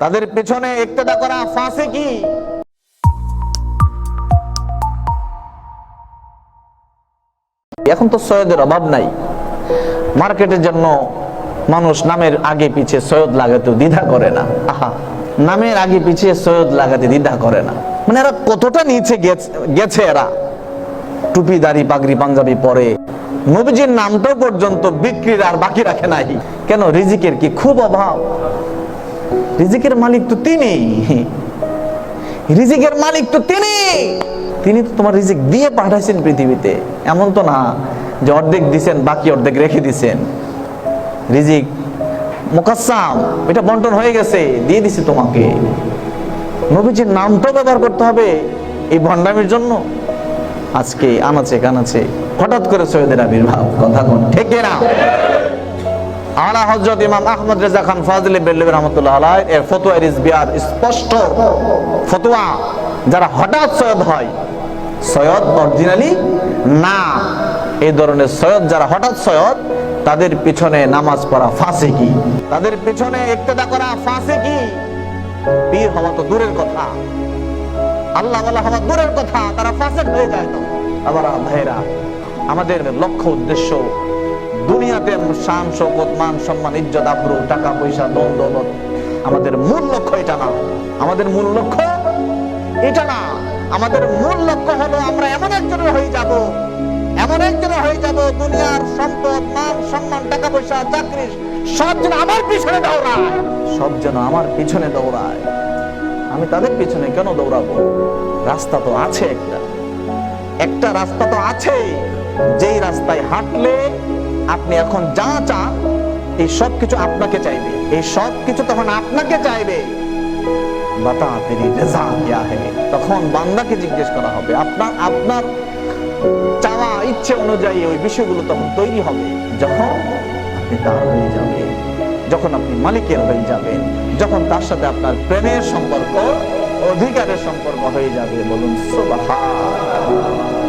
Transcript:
তাদের পেছনে একতেদা করা ফাঁসে কি এখন তো সৈয়দের অভাব নাই। মার্কেটের জন্য মানুষ নামের আগে পিছে সৈয়দ লাগাতে দ্বিধা করে না। আহা, নামের আগে পিছে সৈয়দ লাগাতে দ্বিধা করে না। মানে এরা কতটা নিচে গেছে- গেছে এরা? টুপি, দাড়ি, পাগড়ি, পাঞ্জাবি পরে। নবীজির নামটাও পর্যন্ত বিক্রির আর বাকি রাখে নাই। কেন? রিজিকের কি খুব অভাব? রিজিকের মালিক তো তিনি। রিজিকের মালিক তো তিনি। তিনি তো তোমার রিজিক দিয়ে পাঠাইছেন পৃথিবীতে। এমন তো না যে অর্ধেক দিছেন, বাকি অর্ধেক রেখে দিছেন। রিজিক মোকাসাম এটা বন্টন হয়ে গেছে, দিয়ে দিছি তোমাকে। নবীজির নামটাও ব্যবহার করতে হবে এই ভণ্ডামির জন্য। আজকে আনাচে কানাচে, হঠাৎ করে সৈয়দের আবির্ভাব কথা কোন, ঠেকে না আলা হযরত ইমাম আহমদ রেজা খান ফাজলে বেল্লবী রহমতুল্লাহ আলাইহ, এর ফতোয়া ইজ বিয়ার স্পষ্ট ফতোয়া। যারা হঠাৎ সৈয়দ হয়, সৈয়দ অরিজিনালি না। এই ধরনের সৈয়দ যারা হঠাৎ সৈয়দ, তাদের পিছনে নামাজ পড়া ফাঁসে কি তাদের পিছনে ইক্তেদা করা ফাঁসে কি পীর হওয়া তো দূরের কথা। আল্লাহ হওয়া দূরের কথা, তারা ফাঁসে হয়ে যায় তো। আবার ভাইরা আমাদের লক্ষ্য উদ্দেশ্য, দুনিয়াতে শান শৌকত মান, সম্মান, ইজ্জত, আব্রু, টাকা, পয়সা দন দৌলত। আমাদের মূল লক্ষ্য এটা না। আমাদের মূল লক্ষ্য এটা না। আমাদের মূল লক্ষ্য হলো আমরা এমন একজনের হয়ে যাব, এমন একজনের হয়ে যাব, দুনিয়ার সম্পদ, মান, সম্মান, টাকা, পয়সা, চাকরি, সব যেন আমার পিছনে দৌড়ায়। সব যেন আমার পিছনে দৌড়ায়। আমি তাদের পিছনে কেন দৌড়াবো? রাস্তা তো আছে একটা। একটা রাস্তা তো আছে যেই রাস্তায় হাঁটলে আপনি এখন যা চান, এই সব কিছু আপনাকে চাইবে। এই সব কিছু তখন আপনাকে চাইবে। বাতা তেরি রেজা হে। তখন বান্দাকে জিজ্ঞেস করা হবে, আপনার আপনার চাওয়া, ইচ্ছে অনুযায়ী ওই বিষয়গুলো তখন তৈরি হবে। যখন আপনি তার হয়ে যাবেন, যখন আপনি মালিকের হয়ে যাবেন, যখন তার সাথে আপনার প্রেমের সম্পর্ক, অধিকারের সম্পর্ক হয়ে যাবে, বলুন সুবহান